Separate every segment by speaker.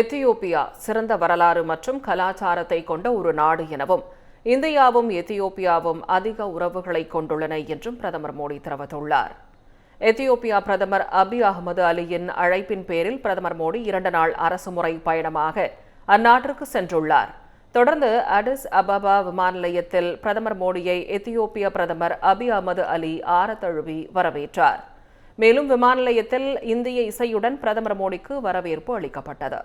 Speaker 1: Ethiopia சிறந்த வரலாறு மற்றும் கலாச்சாரத்தை கொண்ட ஒரு நாடு எனவும் இந்தியாவும் எத்தியோப்பியாவும் அதிக உறவுகளை கொண்டுள்ளன என்றும் பிரதமர் மோடி தெரிவித்துள்ளார். எத்தியோப்பியா பிரதமர் அபி அகமது அலியின் அழைப்பின் பேரில் பிரதமர் மோடி இரண்டு நாள் அரசுமுறை பயணமாக அந்நாட்டிற்கு சென்றுள்ளார். தொடர்ந்து அடிஸ் அபாபா விமான நிலையத்தில் பிரதமர் மோடியை எத்தியோப்பிய பிரதமர் அபி அகமது அலி ஆரத்தழுவி வரவேற்றார். மேலும் விமான நிலையத்தில் இந்திய இசையுடன் பிரதமர் மோடிக்கு வரவேற்பு அளிக்கப்பட்டது.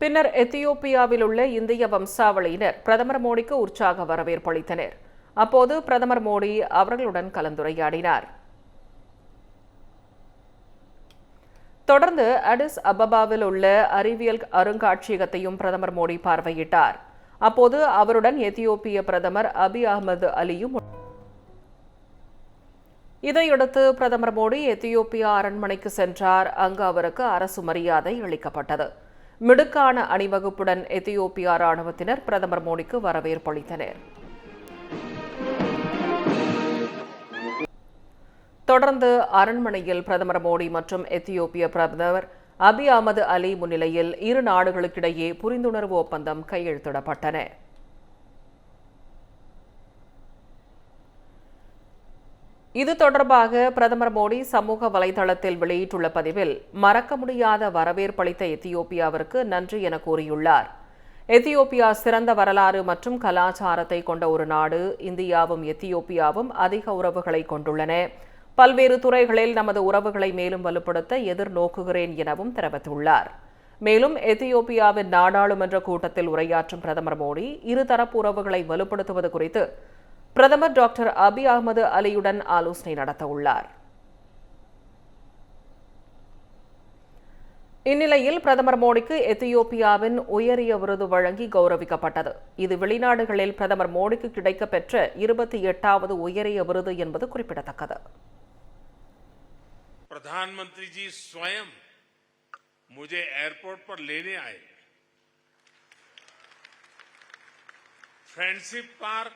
Speaker 1: பின்னர் எத்தியோப்பியாவில் உள்ள இந்திய வம்சாவளியினர் பிரதமர் மோடிக்கு உற்சாக வரவேற்பு அளித்தனர். அப்போது பிரதமர் மோடி அவர்களுடன் கலந்துரையாடினார். தொடர்ந்து அடிஸ் அபபாவில் உள்ள அறிவியல் அருங்காட்சியகத்தையும் பிரதமர் மோடி பார்வையிட்டார். அப்போது அவருடன் எத்தியோப்பிய பிரதமர் அபி அகமது அலியும் இதையடுத்து பிரதமர் மோடி எத்தியோப்பியா அரண்மனைக்கு சென்றார். அங்கு அவருக்கு அரசு மரியாதை அளிக்கப்பட்டது. மிடுக்கான அணிவகுப்புடன் எத்தியோப்பியா ராணுவத்தினர் பிரதமர் மோடிக்கு வரவேற்பு அளித்தனர். தொடர்ந்து அரண்மனையில் பிரதமர் மோடி மற்றும் எத்தியோப்பிய பிரதமர் அபி அகமது அலி முன்னிலையில் இரு நாடுகளுக்கிடையே புரிந்துணர்வு ஒப்பந்தம் கையெழுத்திடப்பட்டன. இது தொடர்பாக பிரதமர் மோடி சமூக வலைதளத்தில் வெளியிட்டுள்ள பதிவில் மறக்க முடியாத வரவேற்பளித்த எத்தியோப்பியாவிற்கு நன்றி என கூறியுள்ளார். எத்தியோப்பியா சிறந்த வரலாறு மற்றும் கலாச்சாரத்தை கொண்ட ஒரு நாடு இந்தியாவும் எத்தியோப்பியாவும் அதிக உறவுகளை கொண்டுள்ளன. பல்வேறு துறைகளில் நமது உறவுகளை மேலும் வலுப்படுத்த எதிர்நோக்குகிறேன் எனவும் தெரிவித்துள்ளார். மேலும் எத்தியோப்பியாவின் நாடாளுமன்ற கூட்டத்தில் உரையாற்றும் பிரதமர் மோடி இருதரப்பு உறவுகளை வலுப்படுத்துவது குறித்து பிரதமர் டாக்டர் அபி அகமது அலியுடன் ஆலோசனை நடத்த உள்ளார் இந்நிலையில் பிரதமர் மோடிக்கு எத்தியோப்பியாவின் உயரிய விருது வழங்கி கௌரவிக்கப்பட்டது இது வெளிநாடுகளில் பிரதமர் மோடிக்கு கிடைக்கப்பெற்ற இருபத்தி எட்டாவது உயரிய விருது என்பது குறிப்பிடத்தக்கது
Speaker 2: प्रधानमंत्री जी स्वयं मुझे एयरपोर्ट पर लेने आए फ्रेंडशिप पार्क